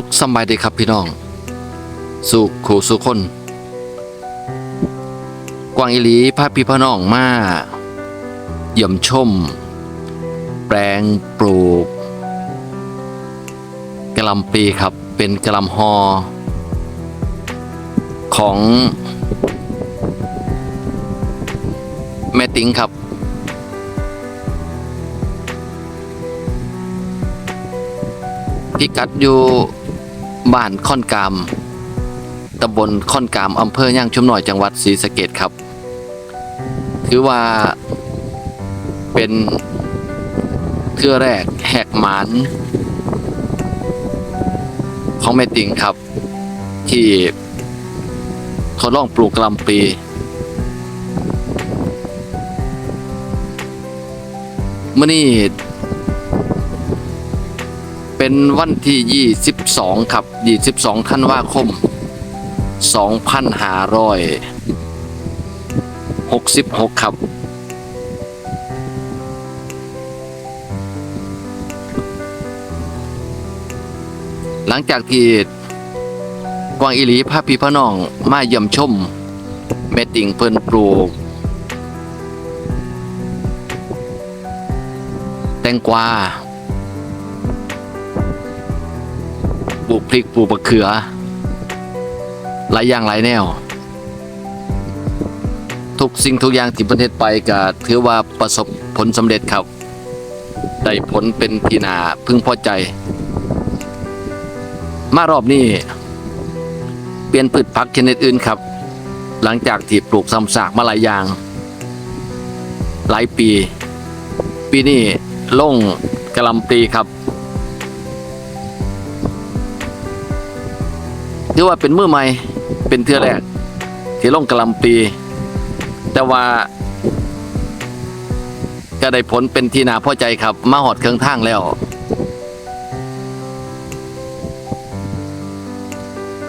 สุขสบายดีครับพี่น้อง สุขขู่สุขคน กวางอิลีพาพี่พ่อน้องมาเยี่ยมชม แปลงปลูกกะลำปีครับเป็นกะลำฮอของแม่ติ๋งครับพิกัดอยู่ บ้านค่อนกาม ตำบลค่อนกามอำเภอย่างชุมหน่อยจังหวัดศรีสะเกดครับ ถือว่าเป็นเทื่อแรกแหกหมานของแม่ติงครับ ที่ทดลองปลูกกะหลำปี เมื่อนี้ เป็นวันที่ 22 ครับ 22 ธันวาคม 2566 ครับ หลังจากที่กวางอิลีพาพี่พน้องมาเยี่ยมชมแม่ติ่งเพิ่นปลูกแตงกวา ปลูกพริกปลูกมะเขือหลายอย่างหลายแนว ทุกสิ่งทุกอย่างที่ประเทศไปก็ถือว่าประสบผลสำเร็จครับ ได้ผลเป็นทีนาพึงพอใจ มารอบนี้ เปลี่ยนพืชผักชนิดอื่นครับ หลังจากที่ปลูกซ้ำซากมาหลายอย่าง หลายปี ปีนี้ลงกระลำปีครับ ถือว่าเป็นมือใหม่เป็นเทือแรกที่ลงกะหลำปี แต่ว่าก็ได้ผลเป็นที่นาพอใจครับ มาหอดเครื่องทางแล้ว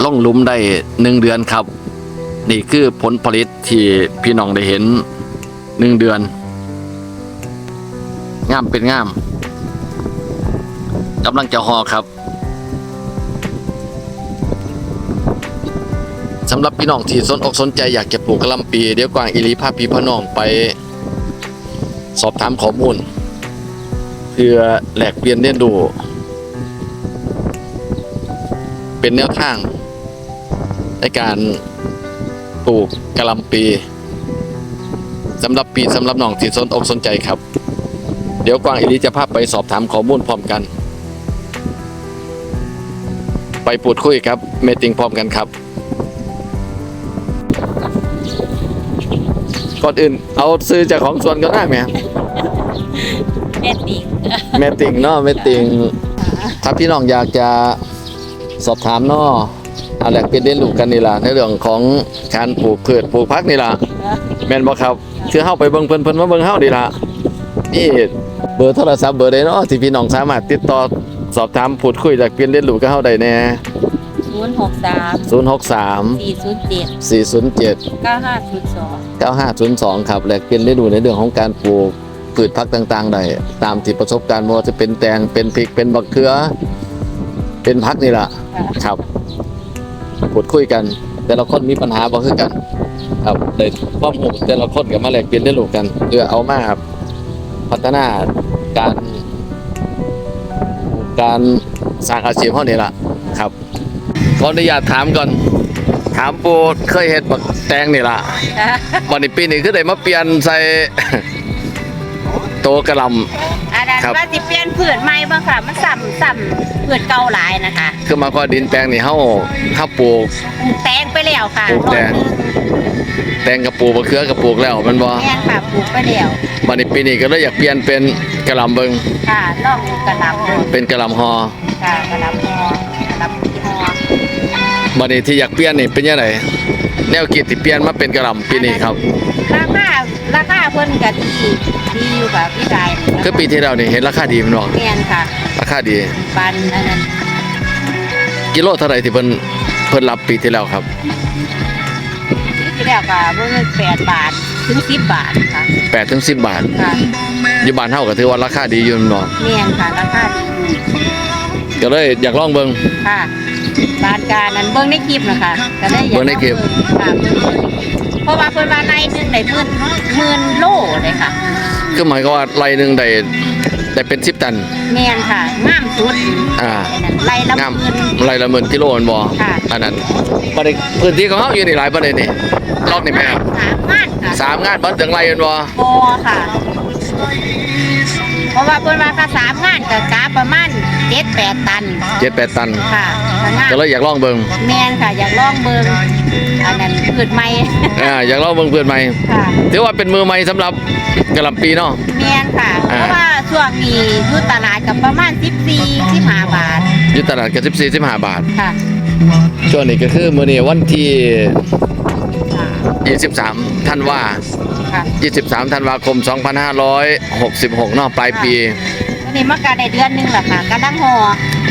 ลงหลุมได้หนึ่งเดือนครับ นี่คือผลผลิตที่พี่น้องได้เห็นหนึ่งเดือนงามเป็นงามกำลังจะหอครับ สำหรับพี่น้องที่สนอกสนใจอยากจะปลูกกะหล่ำปีเดี๋ยวกวางอิลีพาพี่พ่อน้องไปสอบถามข้อมูลเพื่อแหลกเปลี่ยนเรียนรู้เป็นแนวทาง ในการปลูกกะหล่ำปีสำหรับปีสำหรับน้องที่สนอกสนใจครับ เดี๋ยวกวางอิลีจะพาไปสอบถามข้อมูลพร้อมกัน ไปพูดคุยครับเมติงพร้อมกันครับ ก่อนอื่น เอาซื้อจากของสวนก็ได้ไหมครับแม่ติ่งแม่ติ่งเนาะแม่ติ่งถ้าพี่น้องอยากจะสอบถามเนาะเอาแหลกเป็นเรียนรู้กันนี่ล่ะในเรื่องของการปลูกพืชปลูกพักนี่ล่ะแม่นบ่ครับคือเฮาไปเบิ่งเพิ่นเพิ่นมาเบิ่งเฮานี่ล่ะนี่เบอร์โทรศัพท์เบอร์ใดเนาะที่พี่น้องสามารถติดต่อสอบถามพูดคุยแลกเปลี่ยนเรียนรู้กับเฮาได้แน่ ศูนย์หกสาม063 สี่ศูนย์เจ็ด407 เก้าห้าศูนย์สอง9502 ครับแลกเปลี่ยนเรียนรู้ในเรื่องของการปลูกพืชพักต่างๆได้ตามที่ประสบการณ์บ่ว่าจะเป็นแตงเป็นพริกเป็นบักเขือ เป็นพักนี่ล่ะครับพูดคุยกัน แต่ละคนมีปัญหาบ่คือกัน ครับได้ความรู้แต่ละคนก็มาแลกเปลี่ยนเรียนรู้กันเพื่อเอามาพัฒนาการ การสร้างอาชีพเฮานี่ล่ะครับ ขออนุญาตถามก่อน ถามปูเคยเฮ็ดบักแตงนี่ล่ะวันนี้ปีนี้คือได้มาเปลี่ยนใส่ โตกระหล อันนั้นครับว่าสิเปลี่ยนผืนใหม่บ้างค่ะ มันซ้ำซ้ำผืนเก่าหลายนะคะำคือมาก็ดินแปลงนี่เฮาเฮาปลูกปลูก แตงไปแล้วค่ะปลูกแตง แตงกับปลูกมะเขือกับปลูกแล้วแมันบ่แม่นค่ะปลูกไปแล้ววันนี้ปีนี้ก็เลยอยากเปลี่ยนเป็นกระหลำเบิงค่ะลองกระหลำดูเป็นกระหลำฮอค่ะกระหลำฮอกระหลำฮอ วันนี้ที่อยากเปลี่ยนนี่เป็นยังไงแนวคิดที่เปลี่ยนมาเป็นกระหลำปีนี้ครับ ราคาราคาเพิ่นก็ดีดีอยู่ค่ะพี่ชายคือปีที่แล้วนี่เห็นราคาดีแมันบ่แม่นค่ะ ราคาดีปันอันนั้นกิโลเท่าไหร่ที่เพิ่นเพิ่นรับปีที่แล้วครับที่แล้วก็เบิ่งแปดบาทถึงสิบบาทค่ะ8ถึง10บาทค่ะอยู่บ้านเฮาก็ถือว่าราคาดีอยู่แม่นบ่แม่นค่ะราคาดีอยู่ก็เลยอยากลองเบิ่งค่ะ บานการนั้นเบิ่งในคลิปนะคะก็เลยอยากเบิ่งในคลิป ค่ะเบิ่งในคลิปเพราะว่าเพิ่นว่าในหนึงได้หมื่นหมื่นโลเลยค่ะคือหมายก็ว่าไรหนึงได้ได้เป็น10ตัน แม่นค่ะงามสุดอ่าไอ้นั่นไล่ละงามหมื่น ไรละหมื่นกิโลมันบ่ค่ะ อันนั้นประเด็นพื้นที่ของเฮาอยู่นี่หลายประเด็นนี่รอบนี้ไหมครับสามงานค่ะสามงานบ่ถึงไรมันบ่โบค่ะ เพราะว่าเพิ่นว่าค่าสามงานก็กาประมาณเจ็ดแปดตัน7-8ตัน ค่ะถ้างานก็เลยอยากลองเบิ่งแมนค่ะ อยากลองเบิ่งอันนั้นพืชใหม่อ่าอยากลองเบิ่งเพื่อนใหม่ค่ะถือว่าเป็นมือใหม่สำหรับกะหล่ำปีเนาะ แมนค่ะ เพอ่า ราะว่าช่วงนี้อยู่ตลาดกับประมาณ14 15บาทอยู่ตลาดกัน14 15บาท ค่ะ ช่วงนี้ก็คือมื้อนี้วันที่ค่ะ 23ธันวาค่ะ23ธันวาคม 2566เนาะปลายปีวันนี้มากาได้เดือนหนึงแล้วค่ะกำลังห่อ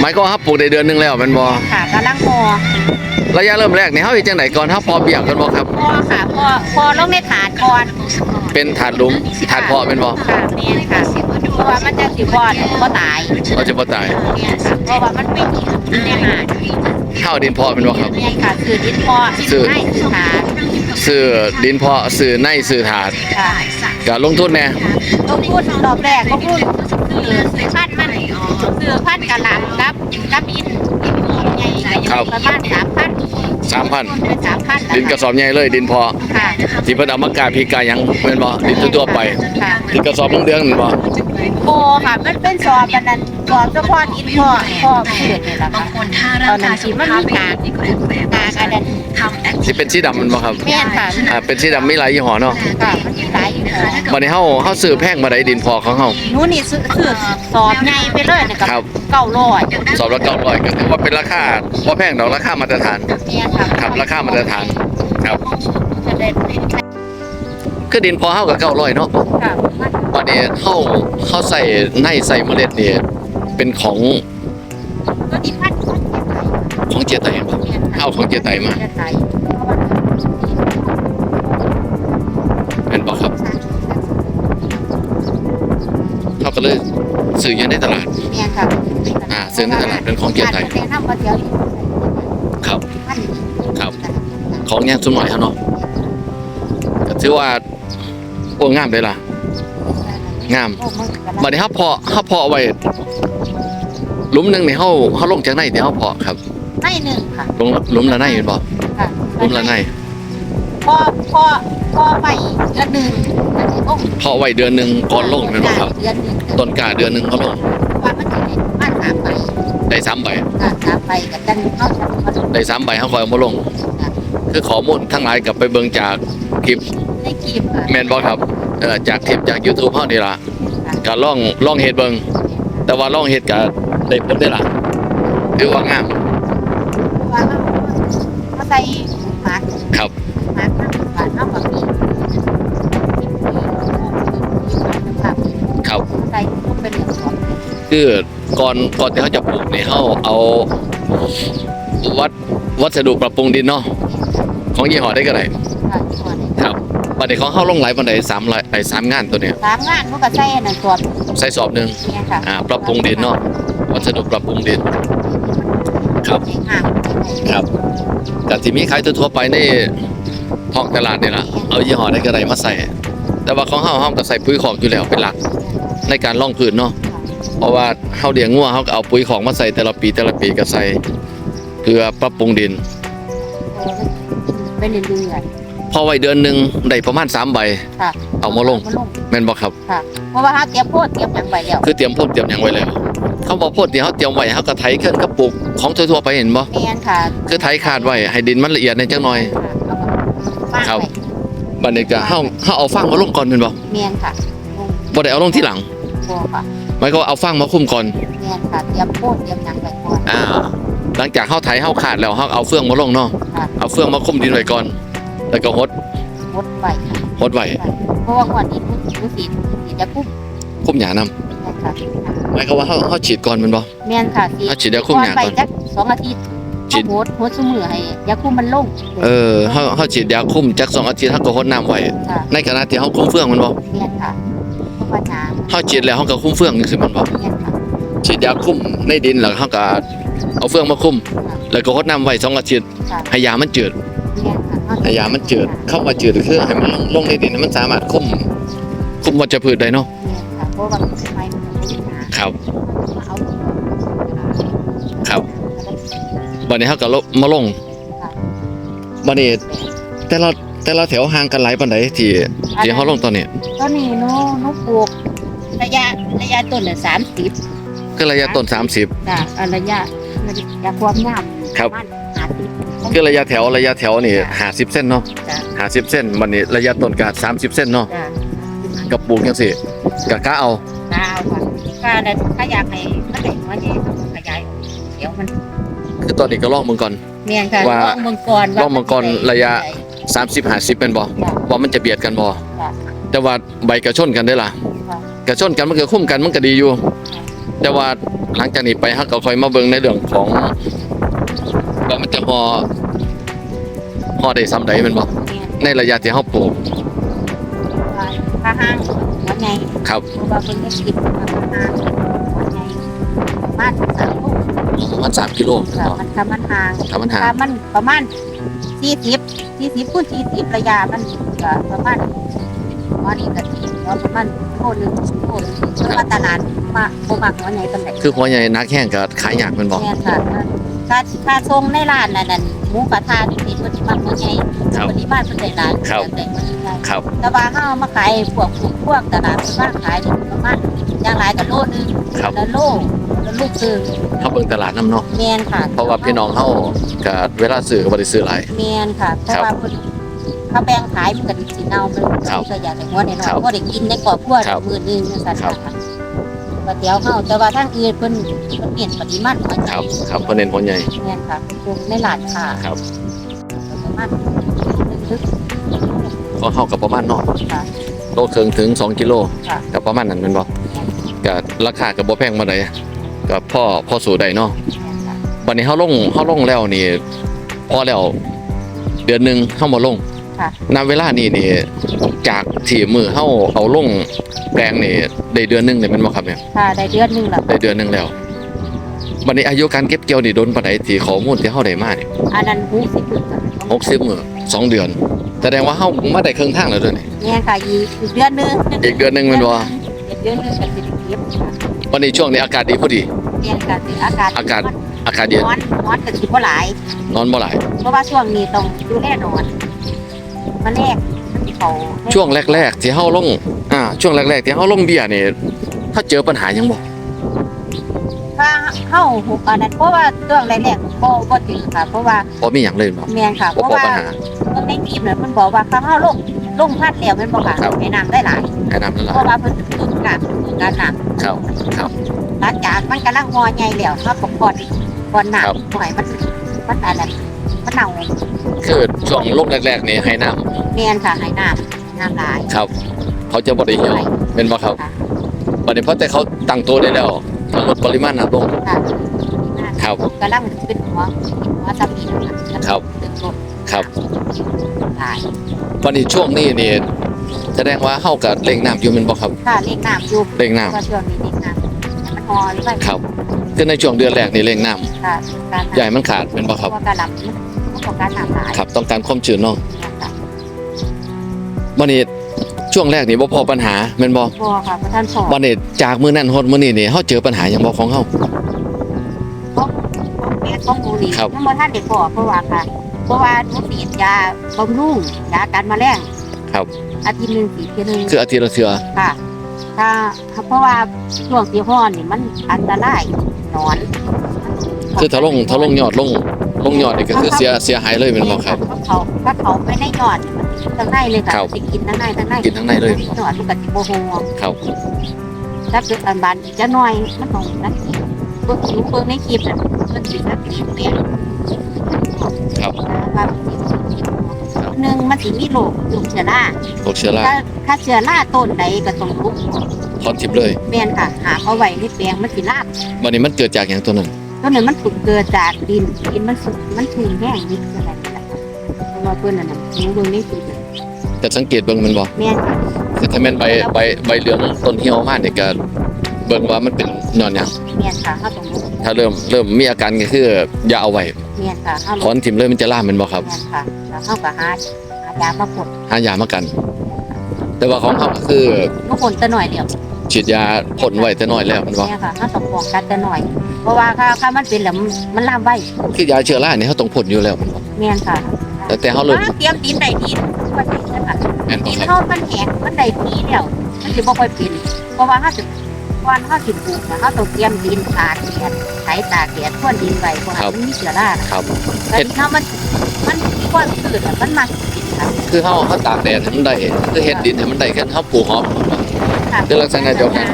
หมายก็ว่าเฮาปลูกได้เดือนหนึงแล้วแม่นบ่ค่ะกำลังห่อระยะเริ่มแรกนี่เฮาเฮ็ดจังไดก่อนเฮาพอเปียกกันบ่ครับ พอค่ะพอพอลงในถาดก่อนเป็นถาดหลุมถาดเพาะแม่นบ่ค่ะแม่นค่ะเพราะว่ามันจะสิบ่อนบ่ตายเราจะบ่ตายแม่นค่ะเพราะว่ามันเป็นในหาดเฮาดินเพาะแม่นบ่ครับ แม่นค่ะคือดินพอคือให้คือถาด ซื้อดินเพาะซื้อในซื้อถาดค่ะก็ลงทุนแน่ลงทุนรอบแรกก็พูดคือซื้อพันธุ์มันซื้อพันธุ์กะหล่ำกับกับอินอินใหญ่ก็อยู่ประมาณสามพัน 3,000เป็นสามพันดินกระสอบใหญ่เลยดินเพาะค่ะ ที่เพิ่นเอามากาพีกาหยังแม่นบ่ดินทั่วๆไปค่ะ ดินกระสอบเดืองๆนั่นบ่โบค่ะ มันเป็นสอบกันนั้นสอบเฉพาะอินพ่อพ่อเกิดนี่แหละค่ะตอนนั้นที่มันมีกากกากอันนั้นที่เป็นสีดำแมันบ่ครับแม่นค่ะอ่าเป็นสีดำมีหลายยี่ห้อเนาะค่ะมันมีหลายอยู่ค่ะบัดนี้เฮาเฮาซื้อแพงบ่ได้ดินเพอของเฮาหนูนี่ซื้อซื้อสอบใหญ่ไปเลยนะคครัรับเก้าร้อยสอบละ900ก็ถือว่าเป็นราคาบ่แพงดอกราคามาตรฐานแม่นค่ะครับราคามาตรฐานครับ จะได้คือดินเพอเฮาก็900เนาะค่ะมันบัดนี้เฮาเฮาใส่ในใส่เมล็ดนี่เป็นของก็ดีพันธุ์ของเจไตบ่เอาของเจ๊ไตมา เจ๊ไต เฮาก็เลยซื้ออยู่ในตลาดแม่นค่ะอ่าซื้อในตลาดเป็นของเจ๊ไตแนะนำว่าเดี๋ยวนี้ครับพันธุ์ครับ ของแย่งสุดหน่อยครับเนาะก็ถือว่าโอ้งามเลยล่ะ งาม โอ้มันกำลังบัดนี้เฮาเพาะเฮาเพาะไว้หลุมหนึงนี่เฮาเฮาลงจากในที่เฮาเพาะครับในหนึ่งค่ะลงหลุมละในเห็นบ่ค่ะหลุมละในพอพอ พอไปเดือนหนึ่งอันนี้โอ้เพาะไว้เดือนหนึงก่อนลงแม่นบ่ครับ เดือนหนึ่งต้นกล้าเดือนหนึงเขาลงว่ามันจะได้บ้านสามใบได้สามใบค่ะสามใบกับจันเขาจะมาดูได้สามใบเฮาค่อยเอามาลง คือข้อมูลทั้งหลายกลับไปเบิ่งจากคลิปในคลิปค่ะแม่นบ่ครับเอ่อจากคลิปจาก YouTube เฮานี่ล่ะก็ลองลองเฮ็ดเบิ่งแต่ว่าลองเฮ็ดก็ได้ผลได้ล่ะถือว่างามว่าเขาใส่หมาก ครับ หมากมันหวานมากกว่าปีครับ ครับ ใส่ลูกเป็นเหลืองสอง คือก่อนก่อนที่เขาจะปลูกนี่เขาเอาวัดวัสดุปรับปรุงดินเนาะของยี่ห้อได้ก็ได้ค่ะที่ก่อนครับบัดนี้ของเขาลงหลายบันไดสามหลายไอ้สามงานตัวเนี้ยสามงานมันก็ใส่อันนั่นตัวใส่สอบหนึ่งเนี่ยค่ะอ่าปรับปรุงดินเนาะวัสดุปรับปรุงดิน ครับงามครับกับที่มีขายทั่วๆไปในท้องตลาดนี่ล่ะเอายี่ห้อได้ก็ได้มาใส่ แต่ว่าของเฮาเฮาก็ใส่ปุ๋ยของอยู่แล้วเป็นหลัก ในการล่องพื้นเนาะ เพราะว่าเฮาเลี้ยงงัวเฮาก็เอาปุ๋ยของมาใส่แต่ละปีแต่ละปีก็ใส่เพื่อปรับปรุงดินเป็นเรื่อยพอไว้เดือนหนึ่งได้ประมาณ3ใบๆค่ะเอามาลงมาลงแม่นบ่ครับค่ะเพราะว่าเขาเตรียมโพดเตรียมอย่างไปแล้วคือเตรียมพ่นเตรียมหยังไว้แล้วเขาบอกพ่นที่เขาเตรียมไว้เขาก็ไถขึ้นก็ปลูกของทั่วๆไปเห็นบ่แมนค่ะคือไถคาดไว้ให้ดินมันละเอียดในจังหน่อยครับบัดนี้ก็เฮาเฮาเอาฟางมาลงก่อนแม่นบ่แมนค่ะลงบ่ได้เอาลงที่หลังบัวค่ะ หมายความว่าเอาฟางมาคุมก่อนแมนค่ะเตรียมโพดเตรียมอย่างไปก่อนอ่าหลังจากเฮาไถเฮาขาดแล้วเฮาเอาเฟืองมาลงเนาะค่ะเอาเฟืองมาคุมดินไว้ก่อน แล้วก็หดหดไปค่ะหดไว้เพราะว่าก่อนนี้มันมันสีสีจะคุ้มคุมหญ้านํแมนค่ะหมายความว่าเฮาเฮาฉีดก่อนแม่นบ่แมนค่ะสีเอาฉีดยาคุมหญ้าไปก่อน จักสองอาทิตย์ฉีดเอาโหดโหดสมือให้ยาคุมมันลงเออเฮาเฮาฉีดยาคุมจักสองอาทิตย์เฮาก็หดน้ำไว้ค่ะในขณะที่เฮาคุมเฟืองแม่นบ่ แมนค่ะเพราะว่าน้เฮาฉีดแล้วเฮาก็คุมเฟืองจังซี่แม่นบ่ำแมนค่ะฉีดยาคุมในดินแล้วเขาก็เอาเฟืองมาคุมแล้วก็รดน้ำไว้สองอาทิตย์ค่ะให้ยามันจืดเนี่ยค่ะให้ยามันจืดเข้ามาจืดคือให้มันลงลงในดินให้มันสามารถคุมคุมวัชพืชได้เนาะเนี่ยค่ะเพราะว่ามันไม่มันไม่หนาครับมาเอาครับวันนี้เขาก็ลงมาลงค่ะวันนี้แต่ละ แต่ละแถวห่างกันหลายปานใดที่ที่เขาลงตอนนี้ตอนนี้หนูหนูปลูกระยะระยะต้นเนี่ยสามสิบก็ระยะต้น 30จ้ะอันระยะระยะความยาวครับปะมาณห้าสิบคือระยะแถวระยะแถวนี่50เส้นเนาะจ้ะ50เส้นวันนี้ระยะต้นก็30เส้นเนาะจ้ะกับปลูกจังซี่ก็กะเอาดาวค่ะก็ได้ถ้าอยากให้มันได้หัวใหญ่ต้องขยายเดี๋ยวมันคือตอนนี้ก็ลองมึงก่อน เมียนค่ะว่าลองมังกรลองมังกรระยะ 30 50เป็นบ่ว่ามันจะเบียดกันบ่จ้ะแต่ว่าใบกระชนกันได้ล่ะค่ะกระชนกันมันก็คุ้มกันมันก็ดีอยู่ แต่ว่าหลังจากนี้ไปฮักก็ค่อยมาเบิ่งในเรื่องของว่ามันจะพอพอได้ซ้ำใดแมันบ่เมียนในระยะที่เฮาปลูกถ้าห้างหัวใหญ่ครับเพราะว่าเพิ่นจะคิดว่าห้างหัวใหญ่ประมาณสามลูกประมาณ3กิโลค่ะมันถ้ามันห่างถ้ามันห่างถ้ามันประมาณสี่สิบ สี่สิบคูณสี่สิบระยะมันก็ประมาณวันนี้ก็ที่ประมาณโลนึงโลนึงเพราะว่าตลาดมาโคมักหัวใหญ่ปานใดคือหัวใหญ่นักแข่งกับขายยากแมันบ่แม่นค่ะค่าค่าทรงในร้านนั่นนั่น หมูกระทะนี่สิเพิ่นสิมักหัวใหญ่ครับปริมาณเพิ่นได้หลายครับแต่หัวใหญ่ครับแต่ว่าเฮามาขายพวกพวกพวกตลาดเพิ่นมาขายนี่ประมาณอย่างหลายก็โลนึงครับละโลละลูกคือเฮาเบิ่งตลาดนํเนาะแม่นค่ะ เพราะว่าพี่น้องเฮาก็เวลาซื้อก็บ่ได้ซื้อหลายแม่นค่ะเพราะว่าเพิ่นเขาแบ่งขายมันก็สิเน่ามันครับก็อยากได้หัวน้อยครับๆบ่ได้กินในครอบครัวครับมื้อนึงจังซั่นครับค่ะ ก๋วยเตี๋ยวเฮาแต่ว่าทางอื่นเพิ่นเพิ่นเปลี่ยนปริมาณหัวคใจรับครับเพิ่นเน้นหัวใหญ่แม่นค่ะเพิ่นปลูกในร้านค้าครับประมาณนึกก็เฮาก็ประมาณเนาะค่ะ โลครึ่งถึง 2 กิโลค่ะก็ประมาณนั้นแม่นบ่ก็ราคาก็บ่แพงปานใดก็พอพอสู่ได้เนาะแม่นค่ะบัดนี้เฮาลงเฮาลงแล้วนี่พอแล้วเดือนหนึงเฮาบ่ลง ค่ะณเวลานี้นี่จากที่มือเฮาเอาลงแปลงนี่ ได้เดือนหนึงได้แม่นบ่ครับเนี่ยค่ะได้เดือนหนึงแล้วได้เดือนหนึงแล้วบัดนี้อายุการเก็บเกี่ยวนี่โดนปานใดที่ข้อมูลที่เฮาได้มานี่อันนั้น60มื้อค่ะ60มื้อสองเดือน แสดงว่าเฮามาได้ครึ่งทางแล้วเด้อนี่แม่นค่ะอีกอีกเดือนหนึงอีกเดือนหนึงแม่นบ่อีกเดือนหนึงก็สิได้เก็บค่ะวันนี้ช่วงนี้อากาศดีพอดีแม่นค่ะสิอากาศอากาศ อากาศเย็นร้อนร้อนก็สิบ่หลาย นอนบ่หลายเพราะว่าช่วงนี้ต้องดูแลหนอนมาแรกมันสิ เขาช่วงแรกๆที่เฮาลงอ่าช่วงแรกๆที่เฮาลงเบียร์นี่ถ้าเจอปัญหาหยังบ่ถ้าเข้าหุบอันนั้นเพราะว่าช่วงแรกๆบ่บ่ถึงค่ะ เพราะว่าบ่มีหยังเลยบ่แม่นค่ะเพบ่ราะพอว่าปัญหาเพิ่นในคลิปน่ะเพิ่นบอกว่าถ้าเข้าลงลงพัดแล้วแม่นบ่ค่ะครับให้น้ำได้หลายแนะนำนั่นเพล่ะราะว่าเพิ่นฝึกการฝึกการน้ครับครับำหลังจากมันกำลังงอใหญ่แล้วถ้าปกก่อนก่อนน้ครับำหน่อยมันมันอันนั้น มันเน่าคือช่วงลงแรกๆนี่ให้น้ำแม่นค่ะให้น้ำน้ำหลายครับ เขาจะบ่ได้เหี่ยวเป็นบ่ครับค่ะบัดนี้พอแต่เขาตั้งตัวได้แล้วเขาลดปริมาณน้ำลง ค่ะครับกำลังเป็นหัวหัวตะปีนะคะครับเป็นรถครับหลายวันนี้ช่วงนี้นี่แสดงว่าเฮาก็เร่งน้ำอยู่แม่นบ่ครับค่ะเล่งน้ำอยู่เร่งน้ำก็ช่วงนี้เล่งน้ำให้มันพอหรือไม่ครับคือในช่วงเดือนแรกนี่เร่งน้ำค่ะการอย่าให้มันขาดเป็นบ่ครับเพาะว่าการหลับมัน ต้องการน้ำหลายครับต้องการความชื้นเนาะค่ะวันนี้ช่วงแรกนี่บ่พอปัญหาแม่นบ่พอค่ะพระท่านสอนวันนี้จากมื้อนั้นฮอดมื้อนี้นี่เฮาเจอปัญหาหยังบ่ของเฮาแม่ของบุรีครับยังบ่ท่านเด็กพอเพราะว่าค่ะ เพราะว่าหนูฉีดยาบำรุงยากันแมลงครับ อาทิตย์หนึงสีทีหนึงคืออาทิตย์ละเทื่อค่ะถ้าเพราะว่าช่วงที่ห้อนนี่มันอันตรายหนอน คือถ้าลงถ้าลงยอดลง ลงยอดนี่ก็คือเสียเสียหายเลยแม่นบ่ครับ ถ้าเขาถ้าเขาไม่ได้หยอดมันสิกินทั้งในเลยค่ะครับสิกินทั้งในทั้งในกินทั้งในเลยหยอดมันก็สิบ่โฮครับ ถ้าเกิดอันบานอีกจะน้อยมันต้องนักเบิ่งรู้เบิ่งในคลิปน่ะมันสิสักทีเปลี่ยนครับว่าหนึ่งมันสิมีโรคลูกเชื้อราโรคเชื้อราถ้าถ้าเชื้อราต้นใดก็ต้องลุกถอนทิพย์เลยแม่นค่ะ หาเอาไว้ในแปลงมันสิลาบวันนี้มันเกิดจากหยังตัวนั้น ต้นนั้นมันถูกเกิดจากดินดินมันสุกมันชุ่มแห้งนิดเท่านั้นแหละเพราะว่าเพิ่นนั่นน่ะหนูเบิ่งในคลิปน่ะแต่สังเกตเบิ่งแมันบ่แม่นค่ะคือถ้าแม่นใบใบใบเหลืองต้นเหี่ยวมากนี่ก็เบิ่งว่ามันเป็นนอนหยังเมียนค่ะเขาต้องรู้ถ้าเริ่มเริ่มมีอาการก็คืออย่าเอาไว้เมียนค่ะเขาถอนทิ่มเลยมันจะล่ามแมันบ่ครับเมียนค่ะแล้วเขาก็หาหายามาผลหายามากัน แต่ว่าของเขาก็คือมาผลแต่หน่อยเดียว ฉีดยาพ่นไว้แต่น้อยแล้วแมันบ่เนี่ยค่ะเขาต้องป้องกันแต่หน่อย เพราะว่าถ้าถ้ามันเป็นแล้วมันลามไว้คือยาเชื้อราเนี่ยเขาต้องพ่นอยู่แล้วแมันบ่เมียนค่ะแต่แต่เขาเริ่มอ่าเตรียมดินได้ดีว่าดีเลยค่ะแม่นบ่ดินครับเขามันแห้งมันได้ดีแล้วมันสิบ่ค่อยเป็นเพราะว่าเขาจะก่อนเขาสิปลูกเนี่ยเขาต้องเตรียมดินตากแดดไถตากแดดพ่นดินไว้เพราะว่ามันมีเชื้อราน่ะครับแล้วดินเขามันมันก้อนพืชอะมันมากินค่ะคือเขาเขาตากแดดให้มันได้คือเฮ็ดดินให้มันได้แค่เขาปลูกหอมค่ะ คือลักษณะเดียวกัน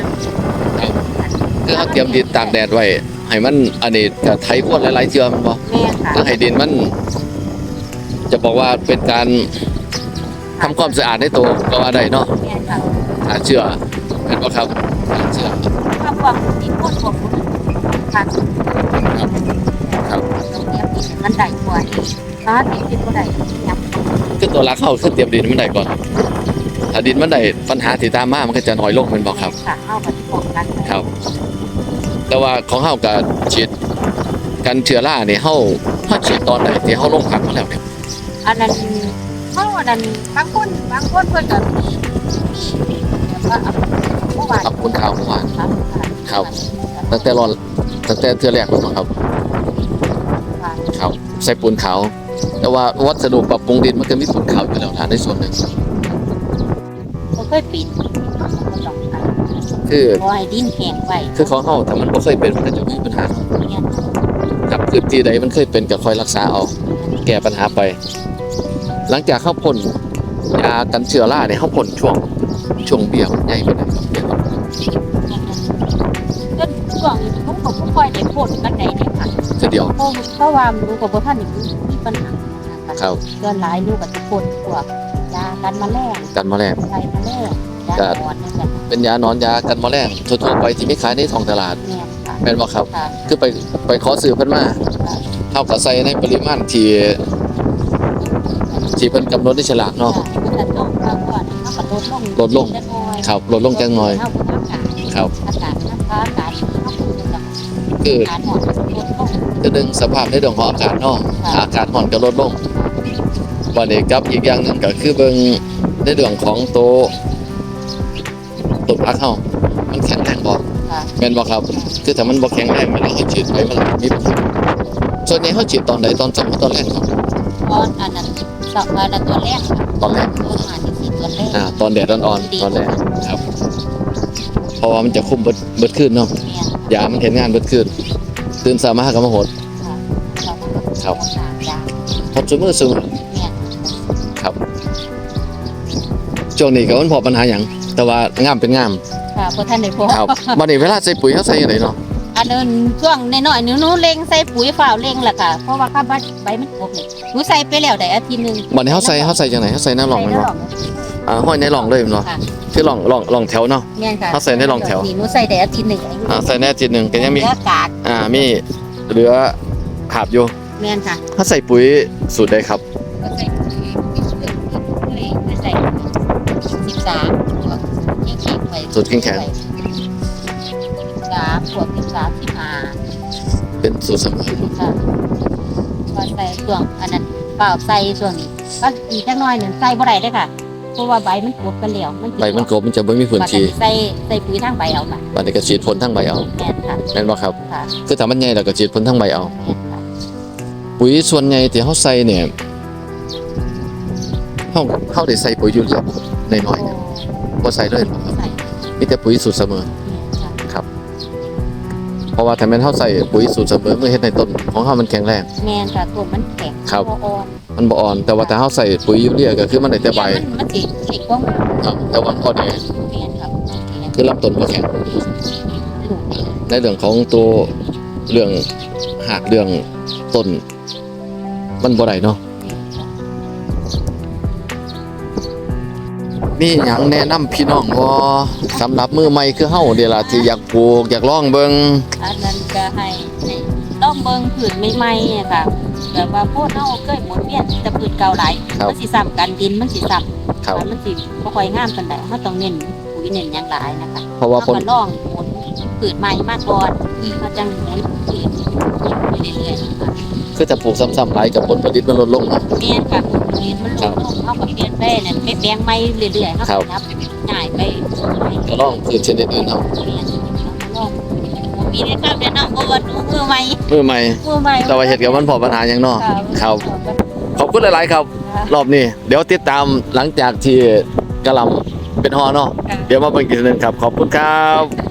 คือเขาเตรียมดินตากแดดไว้ให้มันอันนี้ก็ไถพ่นหลายๆเทื่อแมันบ่แม่ค่ะแล้วให้ดินมัน จะบอกว่าเป็นการทำความสะอาดในตัวก็ว่าได้เนาะแม่ค่ะหาเชื่อเห็นบ่ครับหาเชื่อถ้าพวกดินพ่นพวกมันค่ะครับเราเตรียมดินให้มันได้กว่านี้ถ้าดินดินบ่ได้ยับคือตัวรักเข้าคือเตรียมดินมันได้ก่อน ถ้าดินมันได้ปัญหาที่ตามมามันก็จะน้อยลงแมันบ่ครับค่ะเข้ากับป้องกันไว้ครับ แต่ว่าของเฮาก็ฉีดกันเชื้อรานี่เฮาเฮาฉีดตอนไหนที่เฮาลงผักมาแล้วเนี่ยอันนั้นเขาอันนั้นบางคนบางคนเพิ่นก็มีมีแบบว่าเอาเมื่อวานขอบคุณข่าวเมื่อวานครับครับตั้งแต่รอนตั้งแต่เทื่อแรกเลยเนาะครับครับใส่ปูนขาวแต่ว่าวัสดุปรับปรุงดินมันก็มีปูนขาวอยู่แล้วนะในส่วนหนึ่งบ่เค ยปิดบ่ต้องการคือบ่ให้ดินแห้งไว้คือของเฮาถ้ามันบ่เคยเป็นมันก็จะมีปัญหาเนี่ยกับพื้นที่ใดมันเคยเป็นก็คอยรักษาเอาแก้ปัญหาไป หลังจากเข้าพ่นยากันเชื้อราเนี่ยเข้าพ่นช่วงช่วงเบี้ยใหญ่ไปนะครับเบี้ยครับจนช่วงนี้ผมก็บ่ค่อยได้พ่นกันใดเนี่ยค่ะคือเดียวเพราะเพราะว่ารู้กับบ่ทันได้มีปัญหานะคะครับส่วนหลายลูกก็จะพ่นพวก ยากันแมลงกันแมลงไล่แมลงยาหนอนนี่แหละเป็นยานอนยากันแมลงทั่วๆไปที่มีขายในท้องตลาด แม่นค่ะแม่นบ่ครับ ค่ะคือไปไปขอซื้อเพิ่นมาเท่ากับใส่ในปริมาณที่ที่เพิ่นกำหนดในฉลากเนาะ มันจะต้องบางวันเขาก็ลดลงลดลงจักหน่อยครับลดลงจังหน่อยเท่ากับอากาศครับ อากาศนะคะอากาศเขาพูดกันคือ อากาศหอนลดลงคือหนึ่งสภาพในเรื่องของอากาศเนาะถ้าอากาศร้อนก็ลดลง วันนี้กับอีกอย่างหนึงก็คือเบิ่งในเรื่องของตัวตัวพักเฮามันแข็งแรงบ่ค่ะแม่นบ่ครับ คือถ้ามันบ่แข็งแรงมันเราฉีดไปมันมีปัญหาส่วนใหญ่เฮาฉีดตอนใดตอนเช้าหรือตอนแรกครับตอนอันนั้นสัปดาห์ตัวแรกค่ะตอนแรกตัวมาที่สี่ตัวแรกอ่าตอนแดดอ่อนๆตอนแรกครับเพราะว่ามันจะคุมเบิดเบิดคืนเนาะเนี่ยยามันเห็นงานเบิดคืนตื่นสายมาหาก็มาโหดค่ะเราก็ครับหายาพดซุมือซุเนี่ยค ช่วงนี้ก็มันพอปัญหาหยังแต่ว่างามเป็นงามค่ะพอท่านได้พอครับบัดนี้เวลาใส่ปุ๋ยเฮาใส่จังไดเนาะอันนั้นช่วงน้อยๆหนูหนูเล็งใส่ปุ๋ยฝ้าวเล็งแหละค่ะเพราะว่าข้าบ้านใบมันครบเลยหนูใส่ไปแล้วได้อาทิตย์หนึงบัดนี้เฮาใส่เฮาใส่จังไดเฮาใส่ในร่องแม่นบ่ใส่อ่าห้อยในร่องเลยแม่นบ่ค่ะคือร่องร่องร่องแถวเนาะเนี่ยค่ะเขาใส่ในรองแถวนี่หนูใส่ได้อาทิตย์หนึ่งอ่าใส่ในอาทิตย์หนึงก็ยังมีเหลือกากอ่ามีเหลือขาบอยู่แม่นค่ะถ้าใส่ปุ๋ยสูตรใดครับก็ใส่ ยังแข็งไว้สูตรแข็งแข็ง สามขวบสิบสามสิบห้าเป็นสูตรเสมอค่ะก็ใส่ช่วงอันนั้นเปล่าใส่ช่วงนี้ก็อีกจักหน่อยหนึ่งใส่บ่ได้เด้อค่ะ เพราะว่าใบมันกบกันแล้วมันใบมันกบมันจะไม่มีพื้นบัดที่นี้ใส่ใส่ปุ๋ยทางใบเอาค่ะบัดนี้ก็ฉีดพ่นทั้งใบเอาแม่นค่ะแม่นบ่ครับ ค่ะคือถ้ามันใหญ่แล้วก็ฉีดพ่นทั้งใบเอา แม่นค่ะปุ๋ยส่วนใหญ่ที่เฮาใส่เนี่ยเฮาเฮาได้ใส่ปุ๋ยยูเรียน้อยๆเนี่ยบ่ใส่เลยบ่ครับใส่ มีแต่ปุ๋ยสูตรเสมอแม่นค่ะเพราะว่าถ้าแม่นเฮาใส่ปุ๋ยสูตรเสมอมันเฮ็ดให้ต้นของเฮามันแข็งแรง แม่นค่ะตัวมันแข็งครับ ตัวอ่อนมันบ่อ่อนแต่ว่าถ้าเฮาใส่ปุ๋ยยูเรียก็คือมันได้แต่ใบมันมันสิเล็กกว่าครับแต่ว่าพอดีแม่นครับคือลำต้นบ่แข็งลูกในเรื่องของตัวเรื่องหากเรื่องต้น มันบ่ได้เนาะ มีหยังแนะนำพี่น้องบ่สำหรับมือใหม่คือเฮาเดี๋ยวล่ะที่อยากปลูกอยากลองเบิ่งอันนั้นก็ให้ให้ต้องเบิ่งผืนใหม่ๆอะค่ะแบบว่าโพดเฮาเคยหมุนเวียนแต่ผืนเก่าหลายครับมันสิซ้ำกันดินมันสิซ้ำครับแล้วมันสิบ่ค่อยงามปานใดเฮาต้องเน้นปุ๋ยเน้นหยังหลายนะคะเพราะว่าผลเฮก็ลองหมุนผืนใหม่มาก่อนเขาจังเห็นผืนไปเรื่อยๆค่ะ คือถ้าปลูกซ้ำๆหลายกับผลผลิตมันลดลงเนาะ เปลี่ยนค่ะผืนมันลงลงเขาก็เปลี่ยนไปนั่นไปแปลงใหม่เรื่อยๆเขาครัก็บนับง่ายไปก็ลองพืชชนิดอื่นเอาเปลี่ยนลองมีได้ครับแนะนำว่าดูมือใหม่มือใหม่มือใหม่แต่ว่าเฮ็ดกับมันพอปัญหาหยังเนาะค่ะครับ ขอบคุณหลายๆครับ รอบนี้ เดี๋ยวติดตามหลังจากที่กะหล่ำเป็นฮอเนาะค่ะเดี๋ยวมาเป็นกิจนึงครับ ขอบคุณครับ